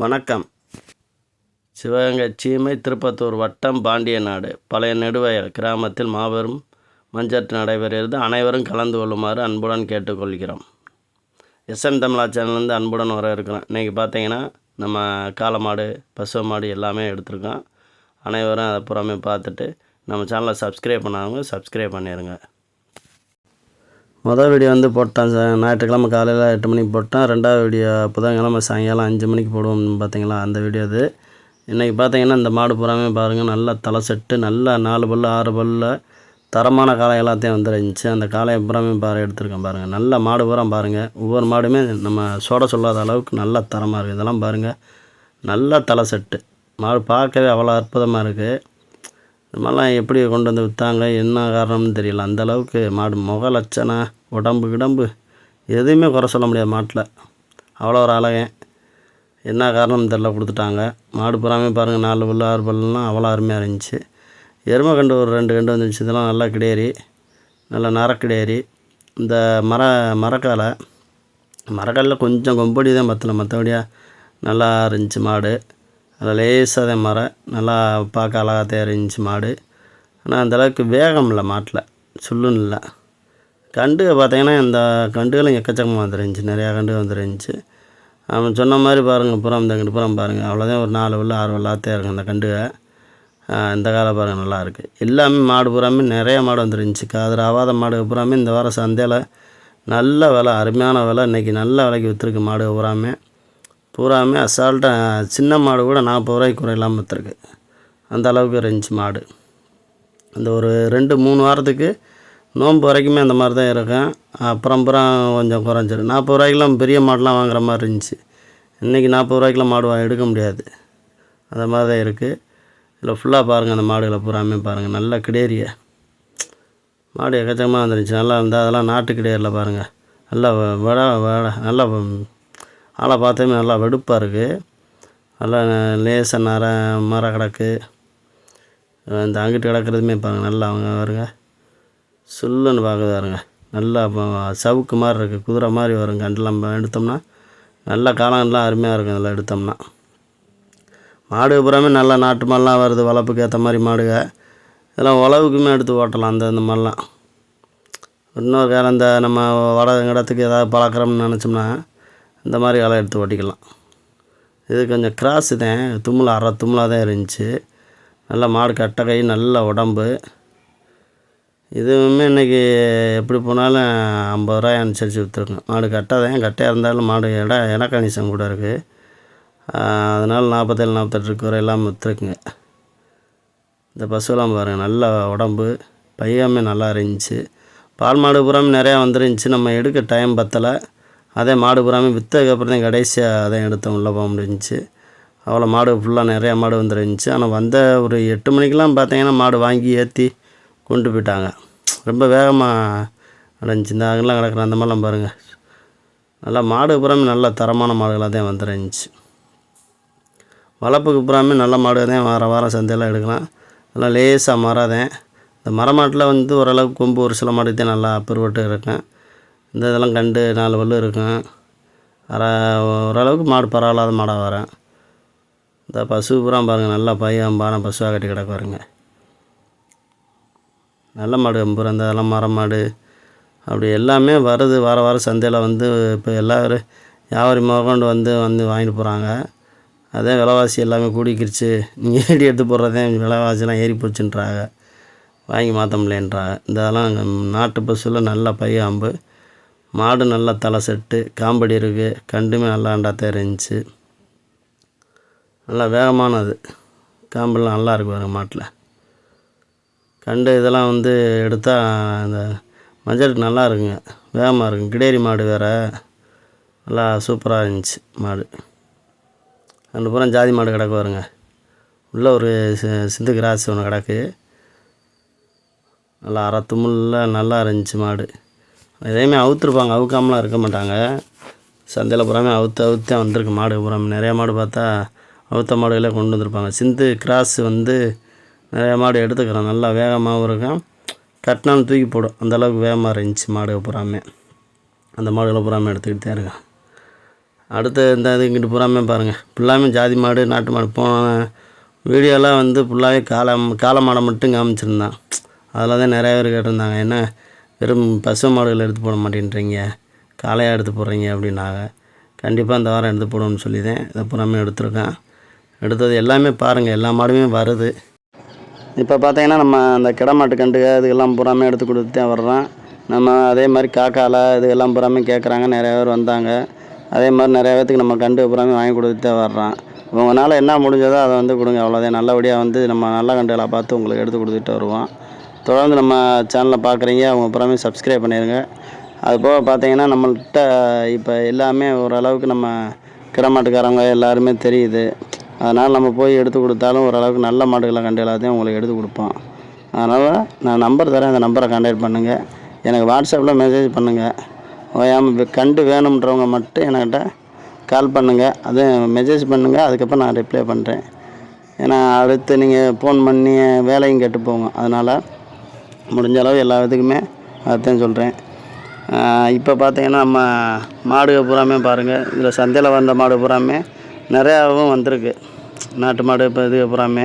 வணக்கம். சிவகங்கை சீமை திருப்பத்தூர் வட்டம் பாண்டிய நாடு. பழைய நெடுவயல் கிராமத்தில் மாபெரும் மஞ்சட்டு நடைபெறுகிறது. அனைவரும் கலந்து கொள்ளுமாறு அன்புடன் கேட்டுக்கொள்கிறோம். எஸ்என் தமிழா சேனல்லேருந்து அன்புடன் வர இருக்கிறோம் இன்றைக்கி பார்த்தீங்கன்னா நம்ம காளை மாடு பசு மாடு எல்லாமே எடுத்திருக்கோம். அனைவரும் அதை புறமே பார்த்துட்டு நம்ம சேனலை சப்ஸ்கிரைப் பண்ணாதவங்க சப்ஸ்கிரைப் பண்ணிடுங்க மொதல் வீடியோ வந்து போட்டேன் சார். ஞாயிற்றுக்கிழமை காலையில் எட்டு மணிக்கு போட்டேன். ரெண்டாவது வீடியோ புதன்கிழமை சாயங்காலம் அஞ்சு மணிக்கு போடுவோம் பார்த்தீங்களா அந்த வீடியோ அது. இன்றைக்கி பார்த்தீங்கன்னா இந்த மாடு பூராமே பாருங்கள் நல்லா தலை செட்டு நல்லா நாலு பல்லு ஆறு பல்லில் தரமான காளை எல்லாத்தையும் வந்துருந்துச்சு அந்த காளையை பூராமே பாரு எடுத்திருக்கேன் பாருங்கள் நல்ல மாடு பூரா பாருங்கள் ஒவ்வொரு மாடுமே நம்ம சோட சொல்லாத அளவுக்கு நல்ல தரமாக இருக்குது இதெல்லாம் பாருங்கள் நல்லா தலை செட்டு மாடு பார்க்கவே அவ்வளோ அற்புதமாக இருக்குது இது மாதிரிலாம் எப்படி கொண்டு வந்து விற்றாங்க என்ன காரணம்னு தெரியல. அந்த அளவுக்கு மாடு முக லட்சணம் உடம்பு கிடம்பு எதுவுமே குறை சொல்ல முடியாது மாட்டில். அவ்வளோ ஒரு அழகன். என்ன காரணம்னு தெரில கொடுத்துட்டாங்க. மாடு புறாமே பாருங்கள் நாலு பல்லு ஆறு பல்லுலாம் அவ்வளோ அருமையாக இருந்துச்சு. எருமை கண்டு ஒரு ரெண்டு கண்டு வந்துருச்சு. இதெல்லாம் நல்லா கிடையேறி நல்லா நரக்கிடேறி இந்த மர மரக்காலை மரக்காலில் கொஞ்சம் கொம்படி தான் பத்தல மற்றபடியாக நல்லா இருந்துச்சு மாடு. அதில் லேசாக அதே மரம் நல்லா பார்க்க அழகாக தான் இருந்துச்சு மாடு. ஆனால் அந்தளவுக்கு வேகம் இல்லை மாட்டில். சுள்ளுன்னு இல்லை. கண்டு பார்த்தீங்கன்னா இந்த கண்டுகளும் எக்கச்சக்கமாக வந்துருந்துச்சு. நிறையா கண்டு வந்துருந்துச்சு. அவன் சொன்ன மாதிரி பாருங்கள் புறம் இந்த கண்டு புறம் பாருங்கள் அவ்வளோதான். ஒரு நாலு உள்ள ஆறு உள்ளாத்தே இருக்கும் இந்த கண்டுக. இந்த காலம் பாருங்கள் நல்லாயிருக்கு எல்லாமே மாடு பூராமே நிறைய மாடு வந்துருந்துச்சு. அதில் ஆவாத மாடு பூராமே இந்த வாரம் சந்தையில் நல்ல விலை அருமையான விலை. இன்றைக்கி நல்ல விலைக்கு விற்றுருக்கு மாடு பூராமே பூராமே அசால்ட்டாக சின்ன மாடு கூட நாற்பது ரூபாய்க்கு குறையில்லாமல் விற்றுருக்கு அந்த அளவுக்கு இருந்துச்சு மாடு. அந்த ஒரு ரெண்டு மூணு வாரத்துக்கு நோன்பு வரைக்குமே அந்த மாதிரி தான் இருக்கும். அப்புறம் புறம் கொஞ்சம் குறைஞ்சிரும். நாற்பது ரூபாய்க்கெலாம் பெரிய மாடெலாம் வாங்குற மாதிரி இருந்துச்சு. இன்றைக்கி நாற்பது ரூபாய்க்கெலாம் மாடு வா- எடுக்க முடியாது. அந்த மாதிரி தான் இருக்குது இதில் ஃபுல்லாக பாருங்கள் அந்த மாடுகளை பூராமே பாருங்கள் நல்ல கிடேரிய. மாடு எக்கச்சக்கமாக வந்துருந்துச்சு நல்லா இருந்தால் அதெல்லாம் நாட்டு கிடேரியில் பாருங்கள் நல்லா வ- வட வட நல்லா ஆளை பார்த்தோமே நல்லா வெடுப்பாக இருக்குது நல்லா லேசாக நர மர கிடக்கு. இந்த அங்கிட்டு கிடக்கிறதுமே பாருங்க நல்லா அவங்க வருங்க. சுல்லுன்னு பார்க்குது பாருங்க. நல்லா சவுக்கு மாதிரி இருக்குது குதிரை மாதிரி வரும் கண்டெல்லாம் எடுத்தோம்னா. நல்ல காலம்லாம் அருமையாக இருக்கும் இதெல்லாம் எடுத்தோம்னா. மாடு புறாமே நல்லா நாட்டு மாடெலாம் வருது வளர்ப்புக்கு ஏற்ற மாதிரி மாடுக இதெல்லாம் உழவுக்குமே எடுத்து ஓட்டலாம் அந்த இந்த மாதிரிலாம். இன்னொரு காலம் இந்த நம்ம வட இடத்துக்கு ஏதாவது பழக்கிறோம்னு நினச்சோம்னா இந்த மாதிரி காலம் எடுத்து ஓட்டிக்கலாம் இது கொஞ்சம் கிராஸு தான். தும்மல் அரை தும்மலாக தான் இருந்துச்சு. நல்லா மாடு கட்டை கை நல்ல உடம்பு. இதுவுமே இன்றைக்கி எப்படி போனாலும் ஐம்பது ரூபாய் அனுசரித்து விற்றுருக்கோம் மாடு கட்டை கட்டையாக இருந்தாலும் மாடு இட இனக்கணிசம் கூட இருக்குது அதனால் நாற்பத்தேழு நாற்பத்தெட்டு வரை எல்லாம் விற்றுருக்குங்க இந்த பசுவெல்லாம் பாருங்கள் நல்ல உடம்பு. பையமே நல்லா இருந்துச்சு. பால் மாடு புறாமே நிறையா வந்துருந்துச்சு. நம்ம எடுக்க டைம் பத்தலை. அதே மாடு பூராமே விற்றதுக்கப்புறம் தான் கடைசியாக அதை எடுத்தோம் உள்ளே போக முடிஞ்சிச்சு. அவ்வளோ மாடு ஃபுல்லாக நிறையா மாடு வந்துருந்துச்சு. ஆனால் வந்த ஒரு எட்டு மணிக்கெலாம் பார்த்தீங்கன்னா மாடு வாங்கி ஏற்றி கொண்டு போயிட்டாங்க. ரொம்ப வேகமாக நடந்துச்சு. இந்த அங்கெல்லாம் கிடக்குற அந்த மாதிரிலாம் பாருங்கள் நல்லா மாடு புறாமே நல்ல தரமான மாடுகளாக தான் வந்துருந்துச்சு. வளர்ப்புக்கு பூராமே நல்ல மாடு தான் வாரம் வாரம் சந்தையெல்லாம் எடுக்கலாம். நல்லா லேசாக மரம் இந்த மரமாட்டில் வந்து ஓரளவுக்கு கொம்பு ஒரு சில மாடு தான் நல்லா அப்புறப்பட்டு இருக்கேன் இந்த இதெல்லாம் கண்டு நாலு பல் இருக்கும். அரை ஓரளவுக்கு மாடு பரவாயில்லாத மாடாக வரேன் இந்த பசு பூரா பாருங்கள் நல்லா பையன் பானை பசுவாக கட்டி கிடக்கு பாருங்க. நல்ல மாடு பூரா இந்த இதெல்லாம் மரம் மாடு. அப்படி எல்லாமே வருது வார வாரம் சந்தையில் வந்து இப்போ எல்லோரும் வியாபாரி முதற்கொண்டு வந்து வந்து வாங்கிட்டு போகிறாங்க அதே விலைவாசி எல்லாமே கூடிக்கிருச்சு. நீங்கள் ஏடி எடுத்து போடுறதே விலைவாசிலாம் ஏறி போச்சுன்றாங்க. வாங்கி மாற்ற முடியலன்றாங்க. இந்த இதெல்லாம் நாட்டு பஸ்ஸில் நல்ல பைய அம்பு. மாடு நல்லா தலை செட்டு காம்படி இருக்குது கண்டுமே நல்லா அண்டாத்தான் இருந்துச்சு நல்லா வேகமானது. காம்பெல்லாம் நல்லா இருக்கு பாருங்க மாட்டில். கண்டு இதெல்லாம் வந்து எடுத்தால் அந்த மஞ்சளுக்கு நல்லா இருக்குங்க. வேகமாக இருக்குங்க கிடேரி மாடு வேறு. நல்லா சூப்பராக இருந்துச்சு மாடு. ரெண்டு பூரா ஜாதி மாடு கிடக்கு வருங்க உள்ளே ஒரு சிந்து கிராஸ் ஒன்று கிடக்கு. நல்லா அறத்துமுள்ள நல்லா இருந்துச்சு மாடு. எதையுமே அவுத்துருப்பாங்க. அவுக்காமலாம் இருக்க மாட்டாங்க. சந்தையில் பூராமே அவுத்து அவுத்தே வந்திருக்கு மாடு. பூராமே நிறையா மாடு பார்த்தா அவுத்த மாடுகளே கொண்டு வந்திருப்பாங்க. சிந்து கிராஸ் வந்து நிறையா மாடு எடுத்துக்கிறோம் நல்லா வேகமாகவும் இருக்கும் கட்டினாலும் தூக்கி போடும். அந்த அளவுக்கு வேகமாக இருந்துச்சு மாடு பூராமே. அந்த மாடுகளை பூராமே எடுத்துக்கிட்டு தான் இருக்கேன். அடுத்து இந்த இது இங்கிட்டு பூராமே பாருங்கள் ஃபுல்லாமே ஜாதி மாடு நாட்டு மாடு. போன வீடியோலாம் வந்து ஃபுல்லாகவே காளை காளை மாடை மட்டும் காமிச்சிருந்தான். அதில் தான் நிறைய பேர் கேட்டிருந்தாங்க. என்ன வெறும் பசு மாடுகள் எடுத்து போட மாட்டேன்றீங்க. காளையாக எடுத்து போடுறீங்க அப்படின்னாங்க. கண்டிப்பாக இந்த வாரம் எடுத்து போடுவோம்னு சொல்லி தான் இதை பூராமே எடுத்திருக்கேன். எடுத்தது எல்லாமே பாருங்கள் எல்லா மாடுமே வருது. இப்போ பார்த்தீங்கன்னா நம்ம அந்த கிடமாட்டு கண்டுக இதுக்கெல்லாம் பூராமே எடுத்து கொடுத்து தான் வர்றோம். நம்ம அதே மாதிரி காக்கால இதுக்கெல்லாம் பூராமே கேட்குறாங்க நிறையா பேர் வந்தாங்க. அதே மாதிரி நிறைய பேர்த்துக்கு நம்ம கண்டு பூராமே வாங்கி கொடுத்து தான் வர்றோம். உங்களால் என்ன முடிஞ்சதோ அதை வந்து கொடுங்க. அவ்வளோதான் நல்லபடியாக வந்து நம்ம நல்ல கண்டுகளை பார்த்து உங்களுக்கு எடுத்து கொடுத்துட்டு வருவோம். தொடர்ந்து நம்ம சேனலை பார்க்குறீங்க அவங்க அப்புறமே சப்ஸ்கிரைப் பண்ணிடுங்க அது போக பார்த்தீங்கன்னா நம்மள்கிட்ட இப்போ எல்லாமே ஓரளவுக்கு நம்ம கிடமாட்டுக்காரங்க எல்லாருமே தெரியுது. அதனால் நம்ம போய் எடுத்து கொடுத்தாலும் ஓரளவுக்கு நல்ல மாடுகளை கண்டு எல்லாத்தையும் உங்களுக்கு எடுத்து கொடுப்போம். அதனால் நான் நம்பர் தரேன் அந்த நம்பரை கான்டாக்ட் பண்ணுங்கள் எனக்கு வாட்ஸ்அப்பில் மெசேஜ் பண்ணுங்கள் ஓயாமல் கண்டு வேணுன்றவங்க மட்டும் என்கிட்ட கால் பண்ணுங்கள் அது மெசேஜ் பண்ணுங்கள் அதுக்கப்புறம் நான் ரிப்ளை பண்ணுறேன் ஏன்னா அடுத்து நீங்கள் ஃபோன் பண்ணி வேலையும் கெட்டு போங்க அதனால் முடிஞ்ச அளவு எல்லா இதுக்குமே அதுதான் சொல்கிறேன் இப்போ பார்த்தீங்கன்னா நம்ம மாடு பூராமே பாருங்கள் இதில் சந்தையில் வந்த மாடு பூராமே நிறையாவும் வந்திருக்கு. நாட்டு மாடு இப்போ இது பூராமே.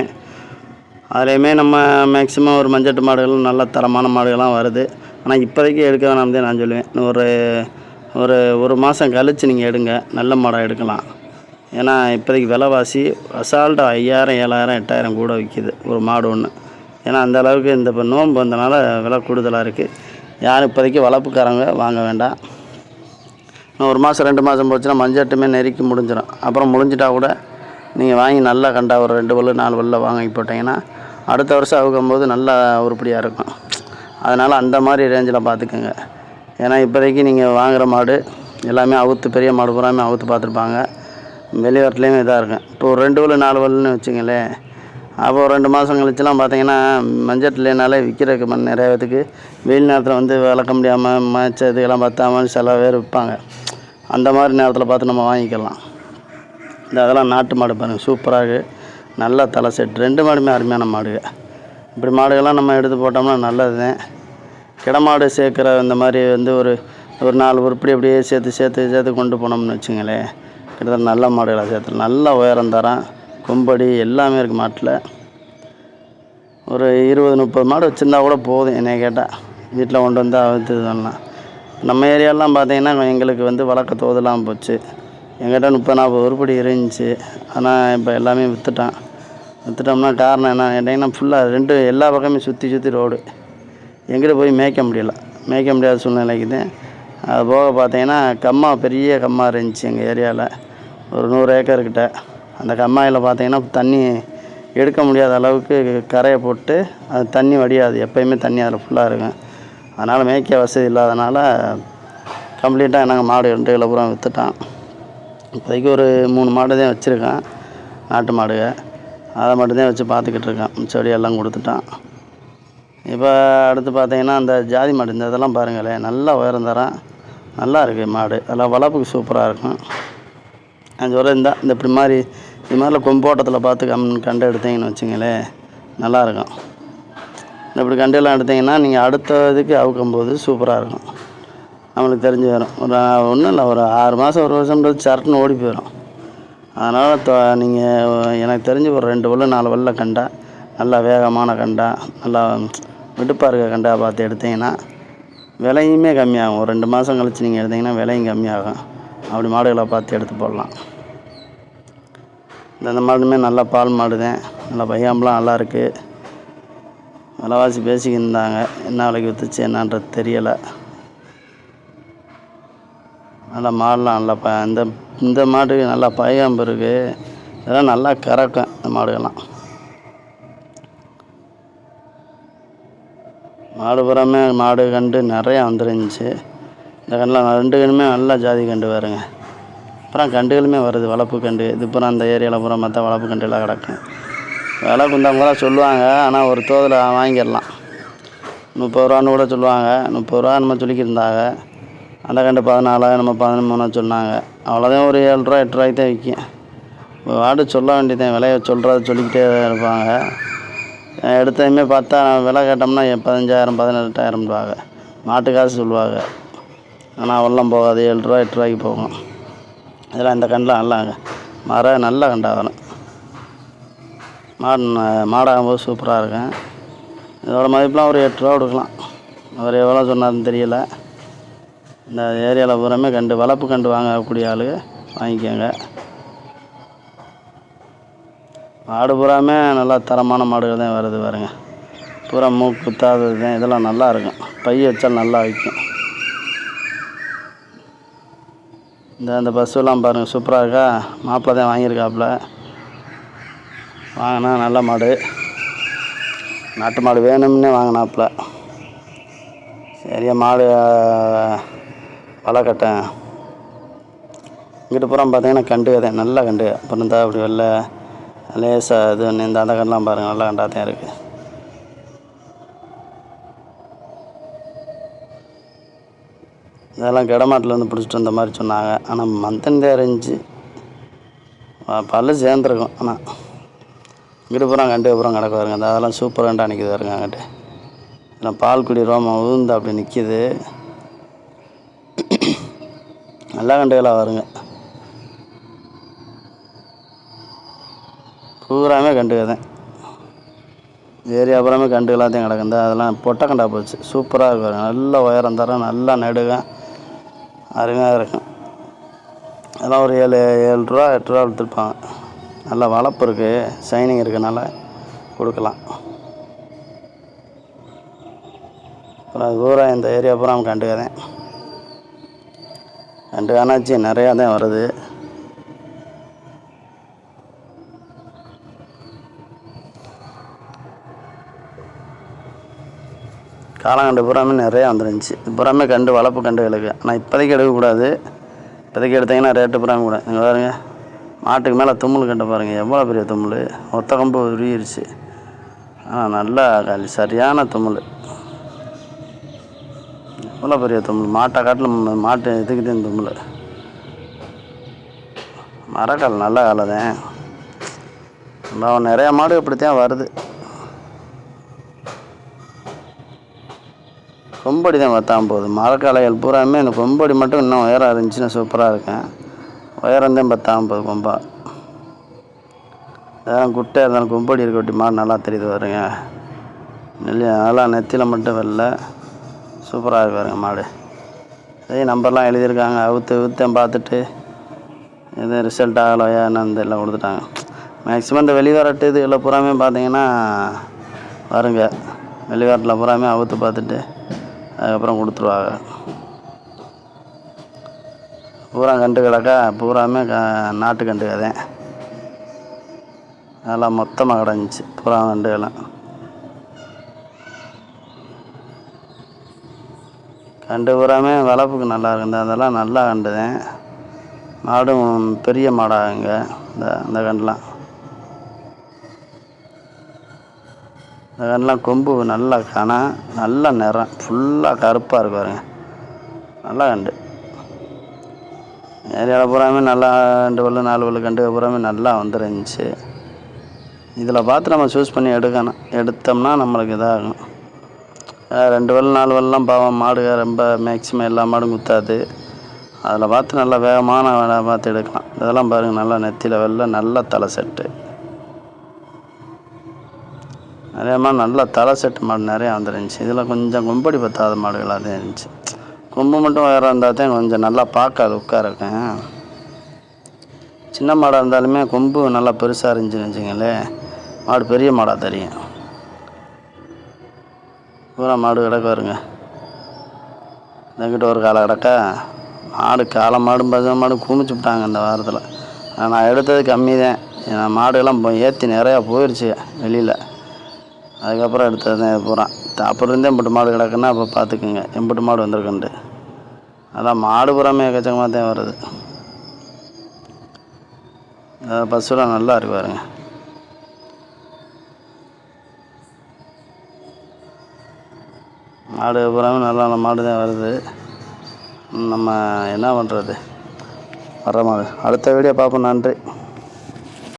அதுலேயுமே நம்ம மேக்ஸிமம் ஒரு மஞ்சட்டு மாடுகள் நல்ல தரமான மாடுகள்லாம் வருது. ஆனால் இப்போதைக்கு எடுக்க வேணாம் தான் நான் சொல்லுவேன். இன்னும் ஒரு ஒரு ஒரு மாதம் கழித்து நீங்கள் எடுங்க. நல்ல மாடாக எடுக்கலாம். ஏன்னா இப்போதைக்கு விலைவாசி அசால்ட்டாக ஐயாயிரம் ஏழாயிரம் எட்டாயிரம் கூட விற்கிது ஒரு மாடு ஒன்று ஏன்னா அந்த அளவுக்கு இந்த இப்போ நோன்பு வந்தனால விலை கூடுதலாக இருக்குது யாரும் இப்போதைக்கு வளர்ப்புக்காரங்க வாங்க வேண்டாம். இன்னும் ஒரு மாதம் ரெண்டு மாதம் போச்சுன்னா மஞ்சட்டுமே நெருக்கி முடிஞ்சிடும் அப்புறம் முடிஞ்சிட்டா கூட நீங்கள் வாங்கி நல்லா கண்டா ஒரு ரெண்டு பல்லு நாலு பல்ல வாங்கி போட்டிங்கன்னா அடுத்த வருஷம் அவுக்கும்போது நல்லா உருப்படியாக இருக்கும். அதனால் அந்த மாதிரி ரேஞ்சில் பார்த்துக்குங்க ஏன்னா இப்போதைக்கு நீங்கள் வாங்குகிற மாடு எல்லாமே அவுத்து பெரிய மாடு பூராமே அவுத்து பார்த்துருப்பாங்க வெளிநாட்டுலேயும் இதாக இருக்கும். இப்போ ஒரு ரெண்டு பல்லு நாலு பல்லுன்னு வச்சுங்களேன் அப்போது ரெண்டு மாதம் கழிச்சுலாம் பார்த்தீங்கன்னா மஞ்சட்லேனாலே விற்கிறதுக்கு மண் நிறைய பேத்துக்கு. வெயில் நேரத்தில் வந்து வளர்க்க முடியாமல் மச்ச இதுக்கெல்லாம் பத்தாமல் சில பேர் விற்பாங்க. அந்த மாதிரி நேரத்தில் பார்த்து நம்ம வாங்கிக்கலாம். இந்த அதெல்லாம் நாட்டு மாடு பாருங்கள் சூப்பராக நல்லா நல்ல தலை செட் ரெண்டு மாடுமே அருமையான மாடுங்க இப்படி மாடுகள்லாம் நம்ம எடுத்து போட்டோம்னா நல்லது தான் கிடமாடு சேர்க்குற இந்த மாதிரி வந்து ஒரு ஒரு நாலு உருப்படி அப்படியே சேர்த்து சேர்த்து சேர்த்து கொண்டு போனோம்னு வச்சுங்களேன். கிட்டத்தட்ட நல்ல மாடுகளாக சேர்த்து நல்லா உயரம் தரேன். கொம்படி எல்லாமே இருக்குது மாட்டில். ஒரு இருபது முப்பது மாடு வச்சுருந்தா கூட போதும் என்னை கேட்டால் வீட்டில் கொண்டு வந்து அவுத்து நம்ம ஏரியாலாம் பார்த்தீங்கன்னா எங்களுக்கு வந்து வழக்க தோதலாம் போச்சு. எங்கிட்ட முப்பது நாற்பது உருப்படி இருந்துச்சு. ஆனால் இப்போ எல்லாமே விற்றுட்டான் விற்றுட்டோம்னா காரணம் என்ன? கேட்டிங்கன்னா ஃபுல்லாக ரெண்டு எல்லா பக்கமே சுற்றி சுற்றி ரோடு எங்கிட்ட போய் மேய்க்க முடியல. மேய்க்க முடியாத சூழ்நிலைக்கு தான் அது போக பார்த்தீங்கன்னா கம்மா பெரிய கம்மா இருந்துச்சு எங்கள் ஏரியாவில் ஒரு நூறு ஏக்கர்கிட்ட. அந்த கம்மாயில் பார்த்தீங்கன்னா தண்ணி எடுக்க முடியாத அளவுக்கு கரையை போட்டு அது தண்ணி வடியாது. எப்பயுமே தண்ணி அதில் ஃபுல்லாக இருக்கும். அதனால் மேய்க்க வசதி இல்லாதனால கம்ப்ளீட்டாக நாங்கள் மாடு ரெண்டு கிலோ பூரா விற்றுட்டான் இப்போதைக்கு ஒரு மூணு மாடு தான் வச்சுருக்கேன். நாட்டு மாடுக. அதை மட்டும்தான் வச்சு பார்த்துக்கிட்டு இருக்கேன். செடி எல்லாம் கொடுத்துட்டான். இப்போ அடுத்து பார்த்தீங்கன்னா அந்த ஜாதி மாடு இந்த இதெல்லாம் பாருங்களேன் நல்லா உயரம் தரம் நல்லா இருக்குது மாடு. அதெல்லாம் வளர்ப்புக்கு சூப்பராக இருக்கும். நான் சொல்கிறேன் இந்த இந்த இப்படி மாதிரி இது மாதிரிலாம் கொம்போட்டத்தில் பார்த்து கம் கண்டு எடுத்தீங்கன்னு வச்சுங்களேன் நல்லாயிருக்கும் இப்படி கண்டெல்லாம் எடுத்தீங்கன்னா நீங்கள் அடுத்த இதுக்கு அவுக்கும்போது சூப்பராக இருக்கும் நம்மளுக்கு தெரிஞ்சு வரும். ஒரு ஒன்றும் இல்லை ஒரு ஆறு மாதம் ஒரு வருஷம்ன்றது சரட்டுன்னு ஓடி போயிடும் அதனால் நீங்கள் எனக்கு தெரிஞ்சு ஒரு ரெண்டு வல்ல நாலு வல்ல கண்டா நல்லா வேகமான கண்டா நல்லா விடுப்பாக இருக்க கண்டா பார்த்து எடுத்தீங்கன்னா விலையுமே கம்மியாகும். ஒரு ரெண்டு மாதம் கழித்து நீங்கள் எடுத்தீங்கன்னா விலையும் கம்மியாகும். அப்படி மாடுகளை பார்த்து எடுத்து போடலாம். இந்த மாடுமே நல்லா பால் மாடுதேன். நல்லா பையாம்பலாம் நல்லா இருக்குது விலைவாசி பேசிக்கிருந்தாங்க. என்ன விலைக்கு விற்றுச்சு என்னன்றது தெரியலை. நல்லா மாடெலாம் நல்லா ப இந்த இந்த மாடு நல்லா பையாம்பு இருக்குது இதெல்லாம் நல்லா கறக்கும் இந்த மாடுகள்லாம். மாடு புறமே மாடு கண்டு நிறையா வந்துருந்துச்சு. இந்த கண்ணில் ரெண்டு கண்ணுமே நல்லா ஜாதி கண்டு வருங்க அப்புறம் கண்டுகளுமே வருது வளர்ப்பு கண்டு. இது பூரா அந்த ஏரியாவில் பூரா மற்ற வளர்ப்பு கண்டுலாம் கிடக்கும். விலை குந்தாங்க கூட சொல்லுவாங்க ஆனால் ஒரு தோதில் வாங்கிடலாம். முப்பது ரூபான்னு கூட சொல்லுவாங்க முப்பது ரூபா நம்ம சொல்லிக்கிருந்தாங்க. அந்த கண்டு பதினாலாயிரம் நம்ம பதிமூணு சொன்னாங்க. அவ்வளோதான் ஒரு ஏழு ரூபா எட்டு ரூபாய்க்கு தான் விற்கும். வாடு சொல்ல வேண்டியதான் விலையை சொல்கிறத சொல்லிக்கிட்டே தான் இருப்பாங்க. எடுத்ததுமே பார்த்தா விலை கேட்டோம்னா பதினஞ்சாயிரம் பதினெட்டாயிரம்பாங்க. மாட்டு காசு சொல்லுவாங்க. ஆனால் அவெல்லாம் போகாது ஏழு ரூபா எட்டு ரூபாய்க்கு போகும். இதெல்லாம் இந்த கண்டெலாம் நல்லா மர நல்ல கண்டாகணும் மாடு மாடாகும்போது சூப்பராக இருக்கும். இதோட மதிப்புலாம் ஒரு எட்டு ரூபா கொடுக்கலாம். அவர் எவ்வளோ சொன்னார்னு தெரியல. இந்த ஏரியாவில் பூராமே கண்டு வளர்ப்பு கண்டு வாங்கக்கூடிய ஆளு வாங்கிக்கோங்க. மாடு பூராமே நல்லா தரமான மாடுகள் தான் வருது பாருங்க. பூரா மூக்கு குத்தாதது தான் இதெல்லாம் நல்லா இருக்கும். பை வச்சால் நல்லா வைக்கும் இந்த அந்த பஸ்ஸெல்லாம் பாருங்கள் சூப்பராக இருக்கா? மாப்பிள்ள தான் வாங்கியிருக்காப்புல. வாங்கினா நல்ல மாடு. நாட்டு மாடு வேணும்னே வாங்கினாப்புல. சரியா மாடு வளர்க்கட்டேன் இங்கிட்டு புறம் பார்த்தீங்கன்னா கண்டு கதை நல்ல கண்டு. அப்புறம் இருந்தால் அப்படி வெளில லேசாக இது ஒன்று இந்த அந்த கண்டெலாம் பாருங்கள் நல்லா கண்டாக தான் இருக்குது இதெல்லாம் கிடமாட்டிலேருந்து பிடிச்சிட்டு வந்த மாதிரி சொன்னாங்க. ஆனால் மந்தன் தான் இருந்துச்சு. பல்லு சேர்ந்துருக்கும். ஆனால் இங்கிட்டு பூரா கண்டு பூரா கிடக்கு வருங்க இந்த அதெல்லாம் சூப்பர் கண்டா நிற்கிது வருங்க அங்கிட்டு. எல்லாம் பால்குடி ரோமம் உளுந்து அப்படி நிற்கிது நல்லா கண்டுகளாக வருங்க பூராமே கண்டுகதான் ஏரியா அப்புறமே கண்டுகளாக தான் கிடக்கு அதெல்லாம் பொட்டை கண்டா போச்சு. சூப்பராக இருக்கு நல்லா உயரம் தரேன் நல்லா நெடுக. அருமையாக இருக்கும். அதெல்லாம் ஒரு ஏழு ஏழு ரூபா எட்டு ரூபா எடுத்துருப்பாங்க நல்லா வளர்ப்பு இருக்குது ஷைனிங் இருக்கனால கொடுக்கலாம். அப்புறம் அது பூரா இந்த ஏரியா பூரா கண்டுக்கிறேன். கண்டு காணாச்சு நிறையா தான் வருது. காலாங்கண்டு பூராமே நிறையா வந்துருந்துச்சு. பூராமே கண்டு வளர்ப்பு கண்டுகளுக்கு ஆனால் இப்போதைக்கு எடுக்கக்கூடாது. இப்போதைக்கு எடுத்தீங்கன்னா ரேட்டு பூராமே கூட. நீங்கள் பாருங்கள் மாட்டுக்கு மேலே தும்மல் கண்டு பாருங்கள் எவ்வளோ பெரிய தும்மல். ஒத்த கம்பு உருகிருச்சு. ஆனால் நல்லா காலி. சரியான தும்மல். எவ்வளோ பெரிய தும்மல். மாட்டை காட்டில் மாட்டு இதுக்கு தான் தும்மல்? மரக்கால் நல்ல காலை தான் நிறையா மாடு இப்படித்தான் வருது. கொம்படி தான் வத்தாம போகுது. மரக்காலைகள் பூராமே இந்த கொம்படி மட்டும் இன்னும் உயரம் இருந்துச்சுன்னா சூப்பராக இருக்கேன் உயரம் தான் பத்தாம போகுது கொம்பா அதான் குட்டை இருந்தாலும் கொம்படி இருக்கட்டி மாடு நல்லா தெரியுது பாருங்க. நெல்லி நல்லா நெத்தியில் மட்டும் வரல. சூப்பராக இருக்கு பாருங்க மாடு. அதே நம்பர்லாம் எழுதியிருக்காங்க. அவுத்து அவுத்தேன் பார்த்துட்டு எதுவும் ரிசல்ட் ஆகலையா என்னன்னு எல்லாம் கொடுத்துட்டாங்க. மேக்ஸிமம் இந்த வெளிவரட்டு இதுகளில் பூராமே பார்த்தீங்கன்னா வருங்க. வெளிவாரத்தில் பூராமே அவுத்து பார்த்துட்டு அதுக்கப்புறம் கொடுத்துருவாங்க. பூரா கண்டு கிடக்கா பூராமே க நாட்டு கண்டு கதேன் அதெல்லாம் மொத்தமாக கிடந்துச்சு பூரா கண்டுகள்லாம் கண்டு பூராமே வளர்ப்புக்கு நல்லா இருக்கு அதெல்லாம் நல்லா கண்டுதேன் மாடும் பெரிய மாடாகுங்க இந்த இந்த கண்டுலாம் அதெல்லாம் கொம்பு நல்லா கனா நல்ல நிறம் ஃபுல்லாக கருப்பாக இருக்கு பாருங்க. நல்லா கண்டு. ஏரியாவில் பூராமே நல்லா ரெண்டு பல்லு நாலு பல்லு கண்டு பூராமே நல்லா வந்துருந்துச்சு. இதில் பார்த்து நம்ம சூஸ் பண்ணி எடுக்கணும். எடுத்தோம்னா நம்மளுக்கு இதாகும். ரெண்டு பல்லு நாலு வல்லாம் பாவம் மாடுக ரொம்ப மேக்ஸிமம் எல்லா மாடும் குத்தாது. அதில் பார்த்து நல்லா வேகமான பார்த்து எடுக்கலாம். இதெல்லாம் பாருங்கள் நல்லா நெத்தியில் வெள்ளை நல்ல தலை செட்டு நிறைய மாடு நல்ல தலை செட்டு மாடு நிறையா வந்துருந்துச்சு. இதில் கொஞ்சம் கும்படி பத்தாத மாடுகளாக தான் இருந்துச்சு. கொம்பு மட்டும் உயரம் இருந்தால் தான் கொஞ்சம் நல்லா பார்க்க அது உட்காருக்கும் சின்ன மாடாக இருந்தாலுமே கொம்பு நல்லா பெருசாக இருந்துச்சுன்னு வச்சுங்களேன் மாடு பெரிய மாடாக தெரியும். பூரா மாடு கிடக்க வருங்க என்கிட்ட ஒரு காலை கிடக்க மாடு காளை மாடும் பசங்க மாடும் குமிச்சு விட்டாங்க இந்த வாரத்தில். நான் எடுத்தது கம்மி தான் ஏன்னா மாடுகள்லாம் ஏற்றி நிறையா போயிடுச்சு வெளியில். அதுக்கப்புறம் எடுத்தது தான் அப்புறம் இருந்தே எம்பிட்டு மாடு கிடக்குன்னா அப்போ பார்த்துக்குங்க எம்பிட்டு மாடு வந்திருக்குன்ட்டு. அதான் மாடு பூராமே எக்கச்சக்கமாக தான் வருது. பசுலாம் நல்லா இருக்கு பாருங்க. மாடு பூராமே நல்ல நல்ல மாடு தான் வருது. நம்ம என்ன பண்ணுறது வர்ற மாடு அடுத்த வீடியோ பார்ப்போம். நன்றி.